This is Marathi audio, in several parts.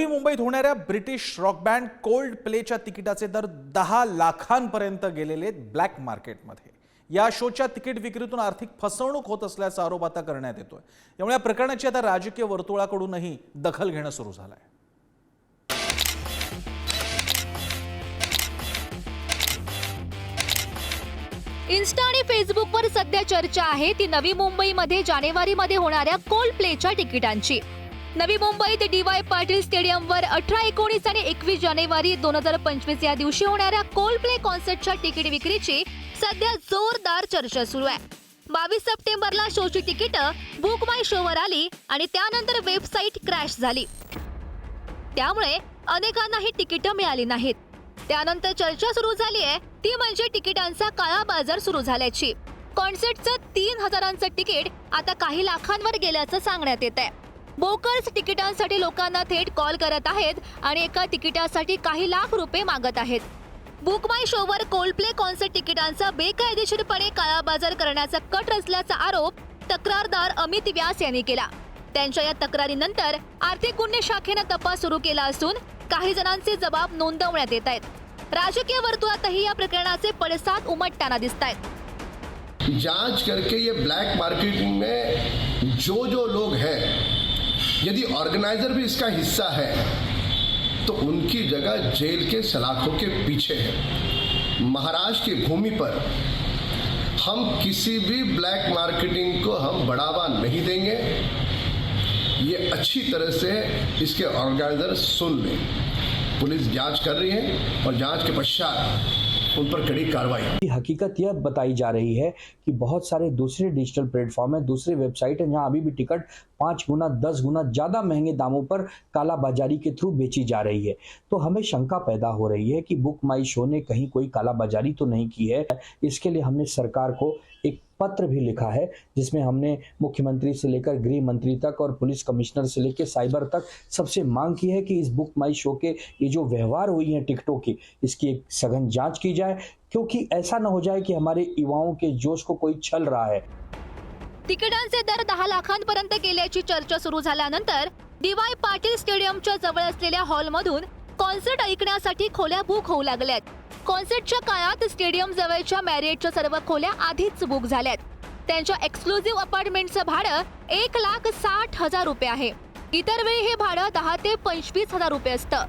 नवी मुंबईत होणाऱ्या ब्रिटिश रॉक बँड कोल्ड प्लेच्या तिकिटाचे दर दहा लाखांपर्यंत गेलेले आहेत ब्लॅक मार्केटमध्ये. या शोच्या तिकीट विक्रीतून आर्थिक फसवणूक होत असल्याचा आरोप आता करण्यात येतोय. त्यामुळे या प्रकरणाची आता राजकीय वर्तुळाकडूनही दखल घेणं सुरू झालं आहे इन्स्टा आणि फेसबुकवर सध्या चर्चा आहे ती नवी मुंबईमध्ये जानेवारीमध्ये होणाऱ्या कोल्ड प्लेच्या तिकिटांची. नवी मुंबईत डीवाय पाटील स्टेडियमवर अठरा एकोणीस आणि एकवीस जानेवारी दोन हजार पंचवीस या दिवशी होणाऱ्या कोल्ड प्ले कॉन्सर्टच्या तिकीट विक्रीची सध्या जोरदार चर्चा सुरू आहे. बावीस सप्टेंबरला शोची तिकीट बुक माय शोवर आली आणि त्यानंतर वेबसाईट क्रॅश झाली. त्यामुळे अनेकांना ही तिकीट मिळाली नाहीत. त्यानंतर चर्चा सुरू झाली आहे ती म्हणजे तिकिटांचा काळा बाजार सुरू झाल्याची. कॉन्सर्टचं तीन हजारांचं तिकीट आता काही लाखांवर गेल्याचं सांगण्यात येत आहे बोकर्स तिकिटांसाठी लोकांना थेट कॉल करत आहेत आणि एका तिकिटासाठी काही लाख रुपये मागत आहेत. बुक माय शोवर कोल्डप्ले कॉन्सर्ट तिकिटांचा बेकायदेशीरपणे काळाबाजार करण्याचा कट रचल्याचा आरोप तक्रारदार अमित व्यास यांनी केला. त्यांच्या या तक्रारीनंतर आर्थिक गुन्हे शाखेनं तपास सुरू केला असून काही जणांचे जबाब नोंदवण्यात येत आहेत. राजकीय वर्तुळातही या प्रकरणाचे पडसाद उमटताना दिसत आहेत जांच करके ये ब्लैक मार्केट में जो जो लोग हैं यदि ऑर्गेनाइजर भी इसका हिस्सा है तो उनकी जगह जेल के सलाखों के पीछे है। महाराष्ट्र की भूमि पर हम किसी भी ब्लैक मार्केटिंग को हम बढ़ावा नहीं देंगे। ये अच्छी तरह से इसके ऑर्गेनाइजर सुन लें। पुलिस जाँच कर रही है और जाँच के पश्चात उन पर कड़ी कार्रवाई। हकीकत यह बताई जा रही है कि बहुत सारे दूसरे डिजिटल प्लेटफॉर्म है, दूसरे वेबसाइट है, जहाँ अभी भी टिकट पाँच गुना, दस गुना ज़्यादा महँगे दामों पर काला बाजारी के थ्रू बेची जा रही है। तो हमें शंका पैदा हो रही है कि बुक माई शो ने कहीं कोई काला बाजारी तो नहीं की है? इसके लिए हमने सरकार को एक पत्र भी लिखा है जिसमें हमने मुख्यमंत्री से लेकर गृह मंत्री तक और पुलिस कमिश्नर से लेकर साइबर तक सबसे मांग की है कि इस बुक माई शो के ये जो व्यवहार हुई हैं टिकटों की इसकी एक सघन जांच की जाए क्योंकि ऐसा न हो जाए कि हमारे युवाओं के जोश को कोई छल रहा है। तिकिटांचे दर दहा लाखांपर्यंत गेल्याची चर्चा सुरू झाल्यानंतर डीवाय पाटील स्टेडियमच्या जवळ असलेल्या हॉलमधून कॉन्सर्ट ऐकण्यासाठी खोल्या बुक होऊ लागल्यात. कॉन्सर्टच्या काळात स्टेडियम जवळच्या मॅरिएटच्या सर्व खोल्या आधीच बुक झाल्यात. त्यांच्या एक्सक्लुझिव्ह अपार्टमेंटचं भाडं एक लाख साठ हजार रुपये आहे. इतर वेळी हे भाडं दहा ते पंचवीस हजार रुपये असतं.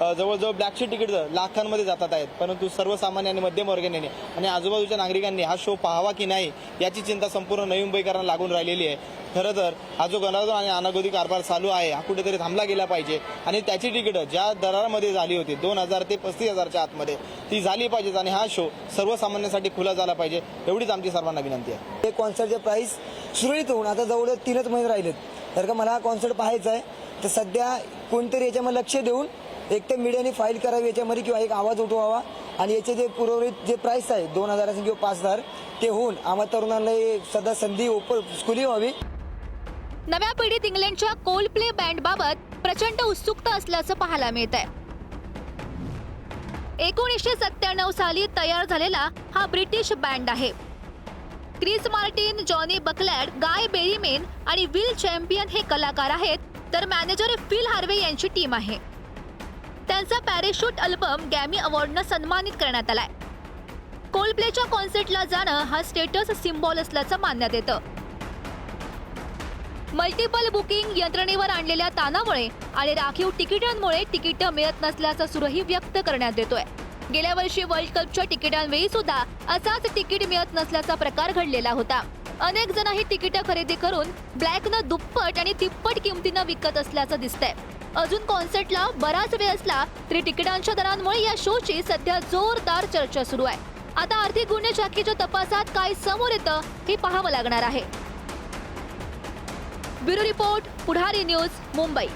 जवळजवळ ब्लॅकची तिकीट लाखांमध्ये जातात आहेत. परंतु सर्वसामान्य आणि मध्यमवर्गीयांनी आणि आजूबाजूच्या नागरिकांनी हा शो पाहावा की नाही याची चिंता संपूर्ण नवी मुंबईकरांना लागून राहिलेली आहे. खरं तर हा जो गणाधून आणि अनागोदी कारभार चालू आहे हा कुठेतरी थांबला गेला पाहिजे. आणि त्याची तिकीटं ज्या दरामध्ये झाली होती दोन हजार ते पस्तीस हजारच्या आतमध्ये ती झाली पाहिजेत आणि हा शो सर्वसामान्यांसाठी खुला झाला पाहिजे एवढीच आमची सर्वांना विनंती आहे. हे कॉन्सर्टचे प्राईस सुरळीत होऊन आता जवळ तीनच महिने राहिलेत. तर का मला हा कॉन्सर्ट पाहायचा आहे तर सध्या कोणतरी याच्यामध्ये लक्ष देऊन एक तर मीडियाने फाईल करावी याच्यामध्ये किंवा एक आवाज उठवावा. आणि याचे जे पुरवठीत जे प्राईस आहे दोन हजार असेल किंवा पाच हजार ते होऊन आम्हा तरुणांना सदा संधी ओप खुली व्हावी. नव्या पिढीत इंग्लंडच्या कोल्ड प्ले बँड बाबत प्रचंड उत्सुकता असल्याचं पाहायला मिळत आहे एकोणीसशे सत्त्याण्णव साली तयार झालेला हा ब्रिटिश बँड आहे. Chris Martin Jonny Buckland Guy Berryman आणि विल चॅम्पियन हे कलाकार आहेत तर मॅनेजर फिल हार्वे यांची टीम आहे. त्यांचा पॅरेशूट अल्बम गॅमी अवॉर्डनं सन्मानित करण्यात आलाय. कोल्डप्लेच्या कॉन्सर्टला जाणं हा स्टेटस सिम्बॉल असल्याचं मानण्यात येतं. मल्टिपल बुकिंग यंत्रणेवर आणलेल्या ताणामुळे आणि राखीव तिकिटांमुळे तिकीट मिळत नसल्याचा सुरही व्यक्त करण्यात येतोय. गेल्या वर्षी वर्ल्ड कपच्या तिकिटांवेळी सुद्धा असाच तिकीट मिळत नसल्याचा प्रकार घडलेला होता. अनेक जण ही तिकीटं खरेदी करून ब्लॅकनं दुप्पट आणि तिप्पट किमतीनं विकत असल्याचं दिसतंय. अजून कॉन्सर्टला बराच वेळ असला तरी तिकिटांच्या दरांमुळे या शोची सध्या जोरदार चर्चा सुरू आहे. आता आर्थिक गुन्हे शाखेच्या तपासात काय समोर येतं हे पाहावं लागणार आहे. Bureau report Pudhari news Mumbai.